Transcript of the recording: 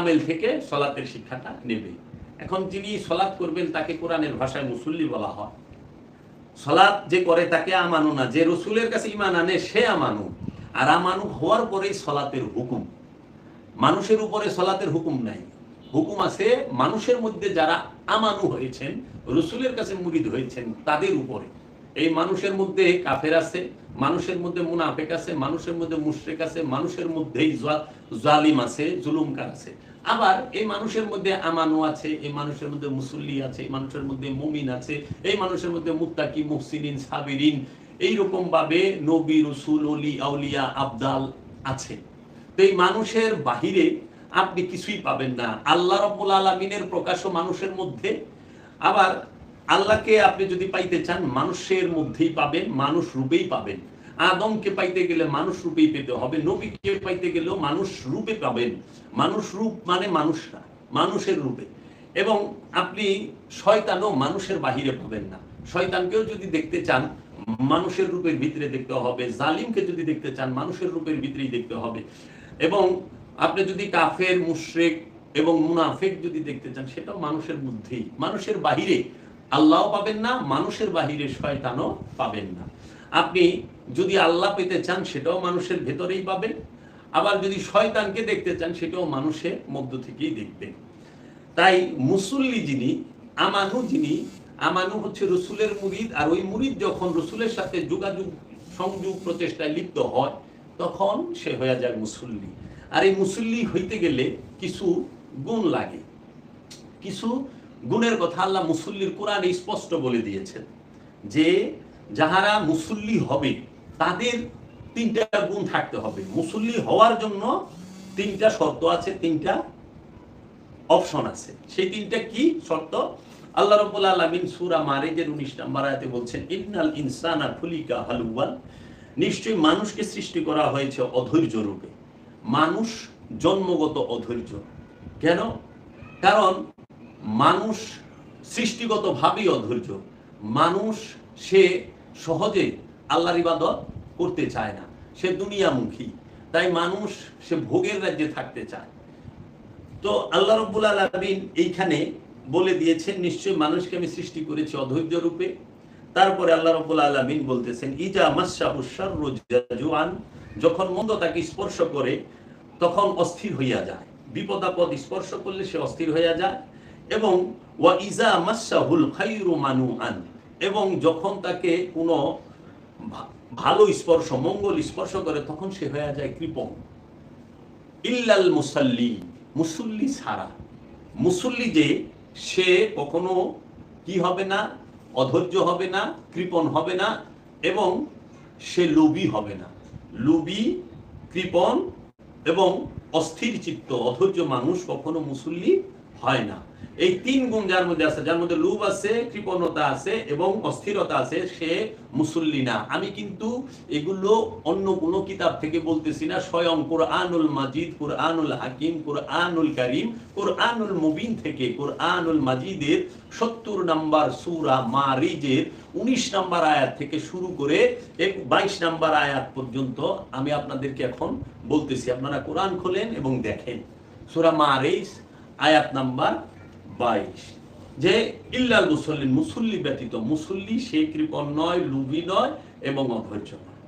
কামেল থেকে সলাতের শিক্ষাটা নেবে। এখন যিনি সলাৎ করবেন, তাকে কোরআনের ভাষায় মুসল্লি বলা হয়। সলাৎ যে করে তাকে আমানু না, যে রসুলের কাছে ইমান আনে, সে আমানু। আর আমানু হওয়ার পরেই সলাতের হুকুম। মানুষের উপরে সলাতের হুকুম নাই। হুকুম আছে, মানুষের মধ্যে যারা আমানু হয়েছেন, রসুলের কাছে মুরিদ হয়েছেন, তাদের উপরে। এই মানুষের মধ্যে কাফের আছে, মানুষের মধ্যে মুনাফেক আছে, মানুষের মধ্যে মুশরেক আছে, মানুষের মধ্যেই জালিম আছে, জুলুমকার আছে। আবার এই মানুষের মধ্যে আমানু আছে, এই মানুষের মধ্যে মুসল্লি আছে, এই মানুষের মধ্যে মুমিন আছে, এই মানুষের মধ্যে মুত্তাকি মুহসিনিন সাবিরিন এইরকম ভাবে নবী, রসুল, অলি, আউলিয়া, আবদাল আছে। তো এই মানুষের বাহিরে আপনি কিছুই পাবেন না। আল্লাহ রব্বুল আলমিনের প্রকাশও মানুষের মধ্যে। আবার আল্লাহকে আপনি যদি পাইতে চান, মানুষের মধ্যেই পাবেন, মানুষ রূপেই পাবেন। আদমকে পাইতে গেলে মানুষ রূপেই পেতে হবে, নবীকে পাইতে গেলেও মানুষ রূপে পাবেন। মানুষ রূপ মানে মানুষরা, মানুষের রূপে। এবং আপনি শয়তানও মানুষের বাহিরে পাবেন না। শয়তানকেও যদি দেখতে চান, মানুষের রূপের ভিতরে দেখতে হবে। জালিমকে যদি দেখতে চান, মানুষের রূপের ভিতরেই দেখতে হবে। এবং আপনি যদি কাফের, মুশরেক এবং মুনাফেক যদি দেখতে চান, সেটাও মানুষের মধ্যেই, মানুষের বাহিরে। আল্লাহও পাবেন না, মানুষের বাহিরে শয়তানও পাবেন না। আপনি যদি আল্লাহ পেতে চান, সেটাও মানুষের ভেতরেই পাবেন। আবার যদি শয়তানকে দেখতে চান, সেটাও মানুষের মধ্য থেকেই দেখবেন। তাই মুসল্লি যিনি, আমানু যিনি, আমানু হচ্ছে রসুলের মুরিদ, আর ওই মুরিদ যখন রসুলের সাথে যোগাযোগ, সংযোগ প্রচেষ্টায় লিপ্ত হয়, তখন সে হয়ে যায় মুসল্লি। আর এই মুসল্লি হইতে গেলে কিছু গুণ লাগে। কিছু গুণের কথা আল্লাহ মুসল্লির কোরআনে স্পষ্ট বলে দিয়েছেন যে যাহারা মুসল্লি হবে, তাদের তিনটা গুণ থাকতে হবে। মুসল্লি হওয়ার জন্য তিনটা শর্ত আছে, তিনটা অপশন আছে। সেই তিনটা কি শর্ত? আল্লাহ রাব্বুল আলামিন সূরা মারেজের 19 নম্বর আয়াতে বলছেন ইনসানা ফুলিকা হালুয়াল নিশ্চয়ই মানুষকে সৃষ্টি করা হয়েছে অধৈর্য রূপে। মানুষ জন্মগত অধৈর্য। কেন? কারণ মানুষ সৃষ্টিগতভাবেই অধৈর্য। মানুষ, সে সহজে আল্লাহর ইবাদত করতে চায় না। সে দুনিয়ামুখী। তাই মানুষ, সে ভোগের রাজ্যে থাকতে চায়। তো আল্লাহ রব্বুল আলমিন এইখানে বলে দিয়েছেন নিশ্চয় মানুষকে আমি সৃষ্টি করেছি অধৈর্য রূপে। তারপরে আল্লাহ রব্বুল আলমিন বলতেছেন, ইজা মাসাহুসার রোজান যখন মন্দ তাকে স্পর্শ করে, তখন অস্থির হইয়া যায়। বিপদ আপদ স্পর্শ করলে সে অস্থির হইয়া যায়। এবং ওয়া ইজা মাসাহুল খাইরু মানু এবং যখন তাকে কোনো ভালো স্পর্শ, মঙ্গল স্পর্শ করে, তখন সে হয়ে যায় কৃপণ। ইল্লাল মুসাল্লি, মুসল্লি ছাড়া। মুসল্লি যে, সে কখনো কি হবে না, অধৈর্য হবে না, কৃপণ হবে না, এবং সে লোভী হবে না। লোভী, কৃপণ এবং অস্থির চিত্ত, অধৈর্য মানুষ কখনো মুসল্লি হয় না। এই তিন গুণ যার মধ্যে আছে, যার মধ্যে লোভ আছে, কৃপণতা আছে এবং অস্থিরতা আছে, সে মুসল্লি না। আমি কিন্তু এগুলো অন্য কোনো কিতাব থেকে বলতেছি না। স্বয়ং কোরআনুল মাজিদ, কোরআনুল হাকিম, কোরআনুল কারিম, কোরআনুল মুবিন থেকে কোরআনুল মাজিদের সত্তর নাম্বার সুরা মারিজের উনিশ নাম্বার আয়াত থেকে শুরু করে এক বাইশ নাম্বার আয়াত পর্যন্ত আমি আপনাদেরকে এখন বলতেছি। আপনারা কোরআন খোলেন এবং দেখেন। সুরা মারিজ আয়াত নাম্বার বাইশ। যে ইল্লাল মুসল্লিন, মুসল্লি ব্যতীত মুসল্লি সে কৃপণ নয়, লুবি নয় এবং অধৈর্য নয়।